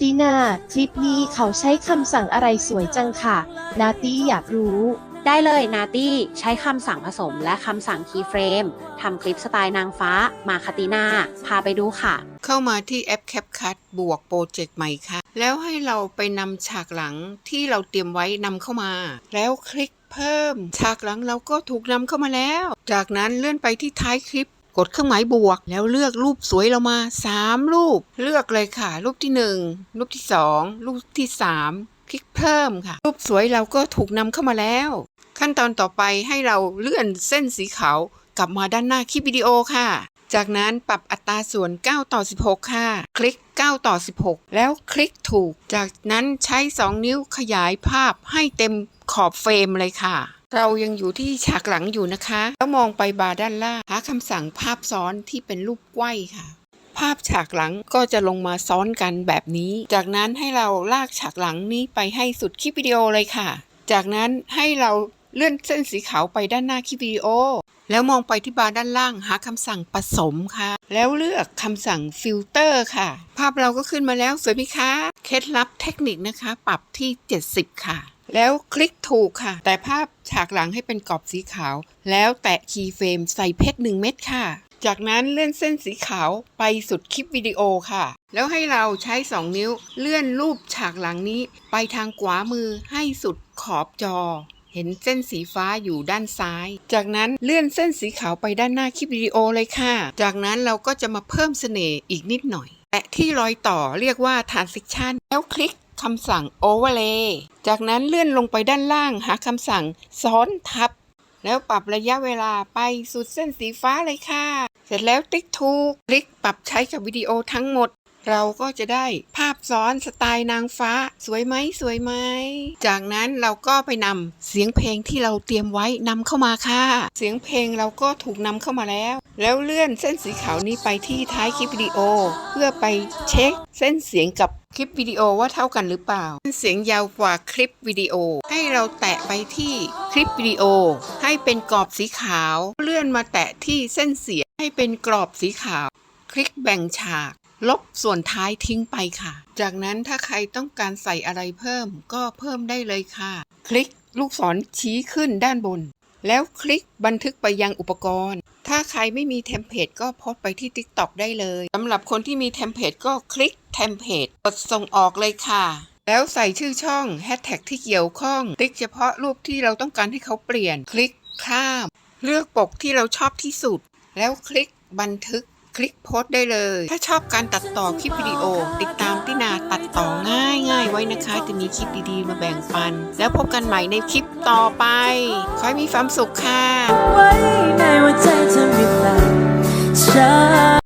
ตีนาคลิปนี้เขาใช้คำสั่งอะไรสวยจังค่ะ นาตี้อยากรู้ ได้เลยนาตี้ใช้คำสั่งผสมและคำสั่งคีย์เฟรมทำคลิปสไตล์นางฟ้า มาคาตินาพาไปดูค่ะ เข้ามาที่แอป CapCut บวกโปรเจกต์ใหม่ค่ะ แล้วให้เราไปนำฉากหลังที่เราเตรียมไว้นำเข้ามา แล้วคลิกเพิ่ม ฉากหลังเราก็ถูกนำเข้ามาแล้ว จากนั้นเลื่อนไปที่ท้ายคลิป กดเครื่องหมายบวก แล้วเลือกรูปสวยเรามา 3 รูป เลือกเลยค่ะ รูปที่ 1 รูปที่ 2 รูปที่ 3 คลิกเพิ่มค่ะ รูปสวยเราก็ถูกนำเข้ามาแล้ว ขั้นตอนต่อไปให้เราเลื่อนเส้นสีขาวกลับมาด้านหน้าคลิปวิดีโอค่ะจากนั้นปรับอัตราส่วน 9 ต่อ 16 ค่ะ คลิก 9 ต่อ 16 แล้วคลิกถูก จากนั้นใช้ 2 นิ้วขยายภาพให้เต็มขอบเฟรมเลยค่ะ เรายังอยู่ที่ฉากหลังอยู่นะคะ แล้วมองไปบาร์ด้านล่างหาคำสั่งภาพซ้อนที่เป็นรูปไขว้ค่ะ ภาพฉากหลังก็จะลงมาซ้อนกันแบบนี้ จากนั้นให้เราลากฉากหลังนี้ไปให้สุดคลิปวิดีโอเลยค่ะ จากนั้นให้เราเลื่อนเส้นสีขาวไปด้านหน้าคลิปวิดีโอ แล้วมองไปที่บาร์ด้านล่างหาคำสั่งผสมค่ะ แล้วเลือกคำสั่งฟิลเตอร์ค่ะ ภาพเราก็ขึ้นมาแล้วสวยไหมคะ เคล็ดลับเทคนิคนะคะ ปรับที่ 70 ค่ะ แล้วคลิกถูกค่ะ แต่ภาพฉากหลังให้เป็นกรอบสีขาว แล้วแตะคีย์เฟรมใส่เพชร1เม็ดค่ะ จากนั้นเลื่อนเส้นสีขาวไปสุดคลิปวิดีโอค่ะ แล้วให้เราใช้ 2 นิ้วเลื่อนรูปฉากหลังนี้ ไปทางขวามือให้สุดขอบจอ เห็นเส้นสีฟ้าอยู่ด้านซ้าย จากนั้นเลื่อนเส้นสีขาวไปด้านหน้าคลิปวิดีโอเลยค่ะ จากนั้นเราก็จะมาเพิ่มเสน่ห์อีกนิดหน่อย แตะที่รอยต่อเรียกว่า transition แล้วคลิก คำสั่ง overlay จากนั้นเลื่อนลงไปด้านล่างหาคำสั่งซ้อนทับ แล้วปรับระยะเวลาไปสุดเส้นสีฟ้าเลยค่ะ เสร็จแล้วติ๊กถูก คลิกปรับใช้กับวิดีโอทั้งหมด เราก็จะได้ภาพซ้อนสไตล์นางฟ้า สวยไหมสวยไหม จากนั้นเราก็ไปนำเสียงเพลงที่เราเตรียมไว้นำเข้ามาค่ะ เสียงเพลงเราก็ถูกนำเข้ามาแล้ว แล้วเลื่อนเส้นสีขาวนี้ไปที่ท้ายคลิปวิดีโอ เพื่อไปเช็คเส้นเสียงกับคลิปวิดีโอว่าเท่ากันหรือเปล่า เส้นเสียงยาวกว่าคลิปวิดีโอ ให้เราแตะไปที่คลิปวิดีโอ ให้เป็นกรอบสีขาว เลื่อนมาแตะที่เส้นเสียงให้เป็นกรอบสีขาว คลิกแบ่งฉาก ลบส่วนท้ายทิ้งไปค่ะ จากนั้นถ้าใครต้องการใส่อะไรเพิ่มก็เพิ่มได้เลยค่ะ คลิกลูกศรชี้ขึ้นด้านบน แล้วคลิกบันทึกไปยังอุปกรณ์ ถ้าใครไม่มีเทมเพลตก็โพสไปที่ TikTok ได้เลยสำหรับคนที่มีเทมเพลตก็คลิกเทมเพลตกดส่งออกเลยค่ะ แล้วใส่ชื่อช่องแฮชแท็กที่เกี่ยวข้อง คลิกเฉพาะรูปที่เราต้องการให้เขาเปลี่ยน คลิกข้าม เลือกปกที่เราชอบที่สุด แล้วคลิกบันทึก คลิกโพสได้เลย ถ้าชอบการตัดต่อคลิปวิดีโอ ติดตามตินาตัดต่อง่ายง่ายไว้นะคะ จะมีคลิปดีๆ มาแบ่งปัน แล้วพบกันใหม่ในคลิปต่อไป ขอให้มีความสุขค่ะ